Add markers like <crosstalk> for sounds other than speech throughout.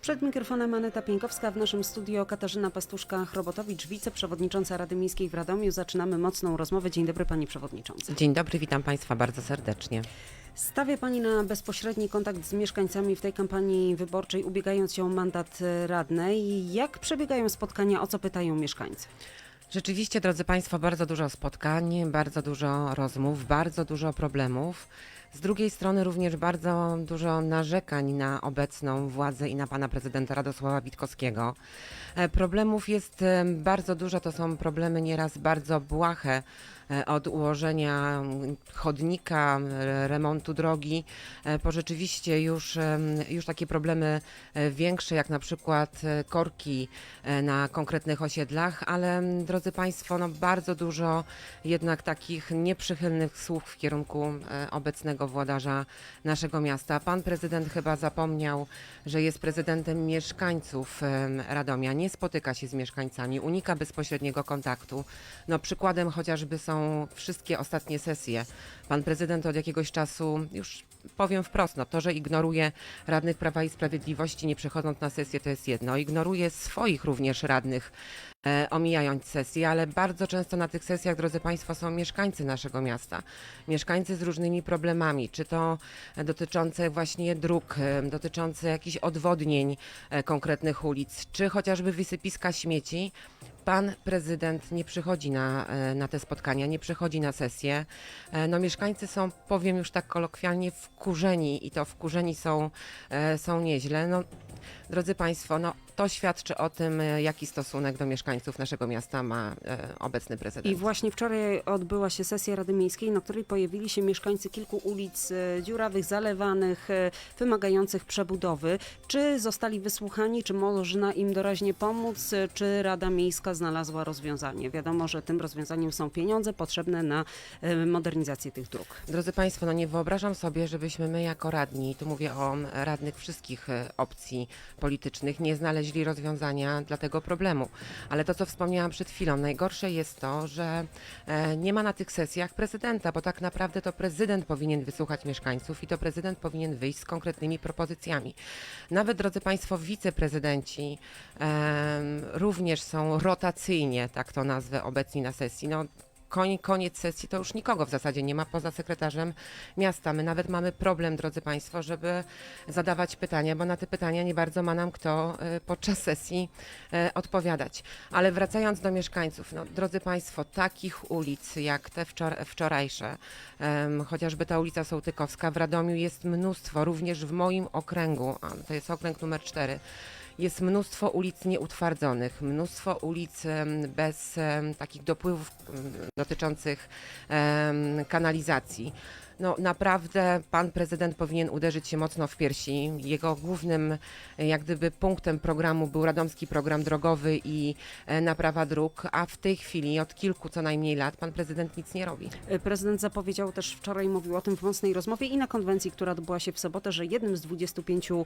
Przed mikrofonem Aneta Pieńkowska, w naszym studio Katarzyna Pastuszka-Chrobotowicz, wiceprzewodnicząca Rady Miejskiej w Radomiu. Zaczynamy mocną rozmowę. Dzień dobry Pani Przewodniczący. Dzień dobry, witam Państwa bardzo serdecznie. Stawia Pani na bezpośredni kontakt z mieszkańcami w tej kampanii wyborczej, ubiegając się o mandat e, radnej. Jak przebiegają spotkania, o co pytają mieszkańcy? Rzeczywiście, drodzy Państwo, bardzo dużo spotkań, bardzo dużo rozmów, bardzo dużo problemów. Z drugiej strony również bardzo dużo narzekań na obecną władzę i na pana prezydenta Radosława Witkowskiego. E, Problemów jest e, bardzo dużo, to są problemy nieraz bardzo błahe, e, od ułożenia chodnika, remontu drogi, po rzeczywiście już, już takie problemy większe, jak na przykład korki na konkretnych osiedlach, ale drodzy Państwo, no bardzo dużo jednak takich nieprzychylnych słów w kierunku e, obecnego naszego miasta. Pan prezydent chyba zapomniał, że jest prezydentem mieszkańców Radomia, nie spotyka się z mieszkańcami, unika bezpośredniego kontaktu. No przykładem chociażby są wszystkie ostatnie sesje. Pan prezydent od jakiegoś czasu już powiem wprost, no to, że ignoruje radnych Prawa i Sprawiedliwości, nie przychodząc na sesję, to jest jedno. Ignoruje swoich również radnych, omijając sesje, ale bardzo często na tych sesjach, drodzy Państwo, są mieszkańcy naszego miasta. Mieszkańcy z różnymi problemami, czy to e, dotyczące właśnie dróg, e, dotyczące jakichś odwodnień e, konkretnych ulic, czy chociażby wysypiska śmieci. Pan prezydent nie przychodzi na, e, na te spotkania, nie przychodzi na sesje. E, No mieszkańcy są, powiem już tak kolokwialnie, wkurzeni i to wkurzeni są, e, są nieźle. No, drodzy Państwo, no, to świadczy o tym, e, jaki stosunek do mieszkańców naszego miasta ma e, obecny prezydent. I właśnie wczoraj odbyła się sesja Rady Miejskiej, na której pojawili się mieszkańcy kilku ulic e, dziurawych, zalewanych, e, wymagających przebudowy. Czy zostali wysłuchani, czy można im doraźnie pomóc, czy Rada Miejska znalazła rozwiązanie? Wiadomo, że tym rozwiązaniem są pieniądze potrzebne na modernizację tych dróg. Drodzy Państwo, no nie wyobrażam sobie, żebyśmy my jako radni, tu mówię o radnych wszystkich opcji politycznych, nie znaleźli rozwiązania dla tego problemu. Ale to, co wspomniałam przed chwilą, najgorsze jest to, że e, nie ma na tych sesjach prezydenta, bo tak naprawdę to prezydent powinien wysłuchać mieszkańców i to prezydent powinien wyjść z konkretnymi propozycjami. Nawet, drodzy Państwo, wiceprezydenci również są rotacyjnie, tak to nazwę, obecni na sesji. No, koń, koniec sesji to już nikogo w zasadzie nie ma poza sekretarzem miasta. My nawet mamy problem, drodzy Państwo, żeby zadawać pytania, bo na te pytania nie bardzo ma nam kto e, podczas sesji e, odpowiadać. Ale wracając do mieszkańców, no, drodzy Państwo, takich ulic jak te wczor- wczorajsze, chociażby ta ulica Sołtykowska w Radomiu jest mnóstwo, również w moim okręgu, to jest okręg numer 4, jest mnóstwo ulic nieutwardzonych, mnóstwo ulic bez takich dopływów dotyczących kanalizacji. No naprawdę pan prezydent powinien uderzyć się mocno w piersi. Jego głównym e, jak gdyby punktem programu był radomski program drogowy i e, naprawa dróg, a w tej chwili od kilku co najmniej lat pan prezydent nic nie robi. E, Prezydent zapowiedział też wczoraj, mówił o tym w mocnej rozmowie i na konwencji, która odbyła się w sobotę, że jednym z 25 e,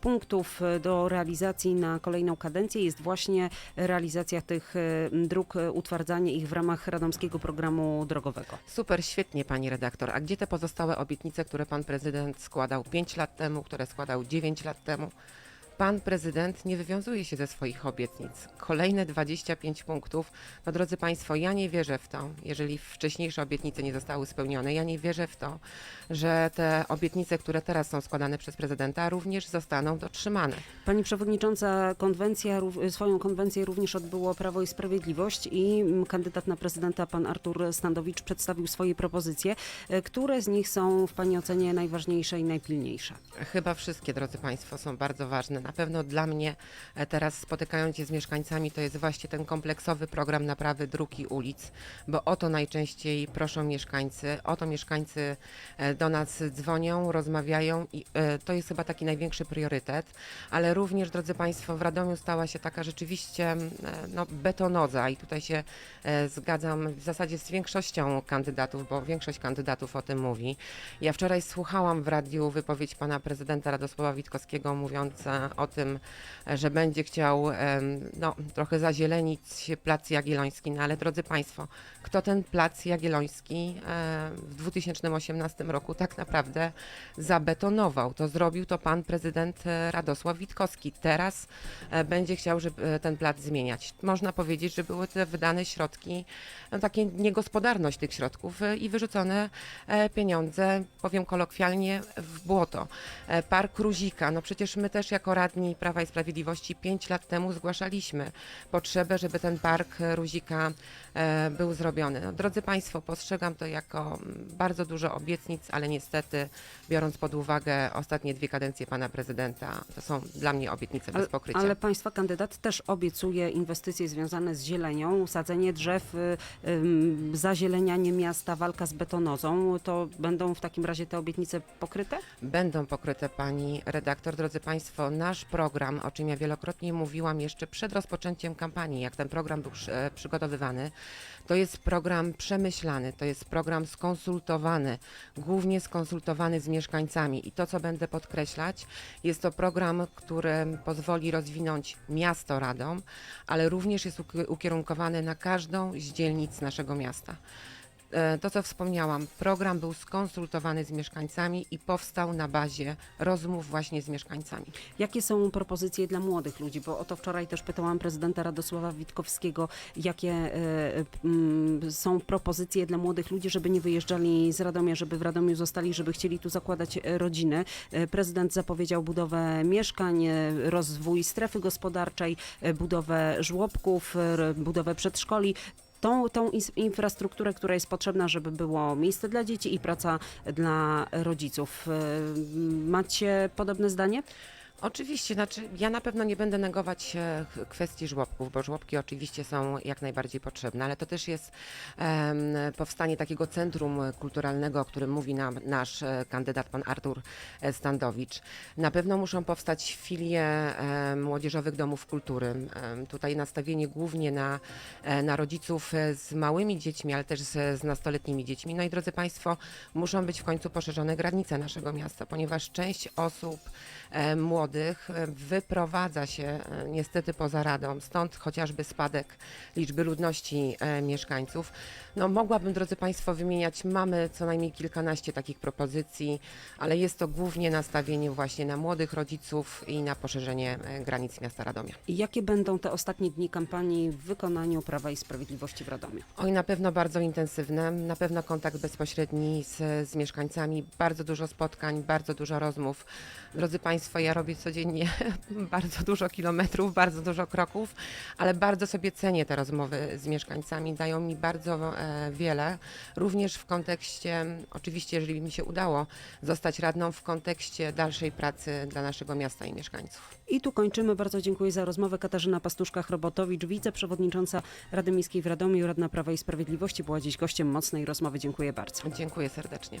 punktów do realizacji na kolejną kadencję jest właśnie realizacja tych dróg, utwardzanie ich w ramach radomskiego programu drogowego. Super, świetnie pani redaktor. A gdzie te pozostałe obietnice, które pan prezydent składał 5 lat temu, które składał 9 lat temu? Pan prezydent nie wywiązuje się ze swoich obietnic. Kolejne 25 punktów. No drodzy Państwo, ja nie wierzę w to, jeżeli wcześniejsze obietnice nie zostały spełnione, ja nie wierzę w to, że te obietnice, które teraz są składane przez prezydenta, również zostaną dotrzymane. Pani przewodnicząca, konwencja, swoją konwencję również odbyło Prawo i Sprawiedliwość i mm, kandydat na prezydenta, pan Artur Standowicz, przedstawił swoje propozycje. E, Które z nich są w Pani ocenie najważniejsze i najpilniejsze? Chyba wszystkie, drodzy Państwo, są bardzo ważne. Na pewno dla mnie e, teraz spotykając się z mieszkańcami, to jest właśnie ten kompleksowy program naprawy dróg i ulic, bo o to najczęściej proszą mieszkańcy, o to mieszkańcy e, do nas dzwonią, rozmawiają i e, to jest chyba taki największy priorytet, ale również, drodzy Państwo, w Radomiu stała się taka rzeczywiście e, no, betonodza i tutaj się zgadzam w zasadzie z większością kandydatów, bo większość kandydatów o tym mówi. Ja wczoraj słuchałam w radiu wypowiedź pana prezydenta Radosława Witkowskiego mówiąca o tym, że będzie chciał no, trochę zazielenić Plac Jagielloński, no ale drodzy Państwo, kto ten Plac Jagielloński w 2018 roku tak naprawdę zabetonował? To zrobił to pan prezydent e, Radosław Witkowski. Teraz e, będzie chciał żeby e, ten plac zmieniać. Można powiedzieć, że były te wydane środki, no, takie niegospodarność tych środków i wyrzucone pieniądze, powiem kolokwialnie, w błoto. Park Ruzika, no przecież my też jako radni Prawa i Sprawiedliwości pięć lat temu zgłaszaliśmy potrzebę, żeby ten Park Ruzika e, był zrobiony. No, drodzy Państwo, postrzegam to jako mm, bardzo dużo obietnic, ale niestety, biorąc pod uwagę ostatnie dwie kadencje pana prezydenta, to są dla mnie obietnice bez Ale, pokrycia. ale państwa kandydat też obiecuje inwestycje związane z zielenią, sadzenie drzew, y, zazielenianie miasta, walka z betonozą. To będą w takim razie te obietnice pokryte? Będą pokryte pani redaktor. Drodzy Państwo, nasz program, o czym ja wielokrotnie mówiłam jeszcze przed rozpoczęciem kampanii, jak ten program był e, przygotowywany, to jest program przemyślany, to jest program skonsultowany, głównie skonsultowany z mieszkańcami. I to, co będę podkreślać, jest to program, który pozwoli rozwinąć miasto Radom, ale również jest uki- ukierunkowany na każdą z dzielnic naszego miasta. E, To, co wspomniałam, program był skonsultowany z mieszkańcami i powstał na bazie rozmów właśnie z mieszkańcami. Jakie są propozycje dla młodych ludzi? Bo o to wczoraj też pytałam prezydenta Radosława Witkowskiego, jakie e, są propozycje dla młodych ludzi, żeby nie wyjeżdżali z Radomia, żeby w Radomiu zostali, żeby chcieli tu zakładać e, rodziny. Prezydent zapowiedział budowę mieszkań, rozwój strefy gospodarczej, budowę żłobków, budowę przedszkoli. Tą, tą infrastrukturę, która jest potrzebna, żeby było miejsce dla dzieci i praca dla rodziców. E, Macie podobne zdanie? Oczywiście, znaczy ja na pewno nie będę negować e, kwestii żłobków, bo żłobki oczywiście są jak najbardziej potrzebne, ale to też jest powstanie takiego centrum kulturalnego, o którym mówi nam nasz e, kandydat, pan Artur e, Standowicz. Na pewno muszą powstać filie młodzieżowych domów kultury. Tutaj nastawienie głównie na, na rodziców z małymi dziećmi, ale też z, z nastoletnimi dziećmi. No i drodzy Państwo, muszą być w końcu poszerzone granice naszego miasta, ponieważ część osób młodych e, wyprowadza się e, niestety poza radą, stąd chociażby spadek liczby ludności e, mieszkańców. No mogłabym, drodzy Państwo, wymieniać, mamy co najmniej kilkanaście takich propozycji, ale jest to głównie nastawienie właśnie na młodych rodziców i na poszerzenie granic miasta Radomia. I jakie będą te ostatnie dni kampanii w wykonaniu Prawa i Sprawiedliwości w Radomiu? Oj, na pewno bardzo intensywne, na pewno kontakt bezpośredni z, z mieszkańcami, bardzo dużo spotkań, bardzo dużo rozmów. Drodzy Państwo, ja robię codziennie <laughs> bardzo dużo kilometrów, bardzo dużo kroków, ale bardzo sobie cenię te rozmowy z mieszkańcami, dają mi bardzo e, wiele, również w kontekście, oczywiście, jeżeli mi się udało zostać radną, w kontekście dalszej pracy dla naszego miasta i mieszkańców. I tu kończymy. Bardzo dziękuję za rozmowę. Katarzyna Pastuszka-Chrobotowicz, wiceprzewodnicząca Rady Miejskiej w Radomiu, radna Prawa i Sprawiedliwości, była dziś gościem mocnej rozmowy. Dziękuję bardzo. Dziękuję serdecznie.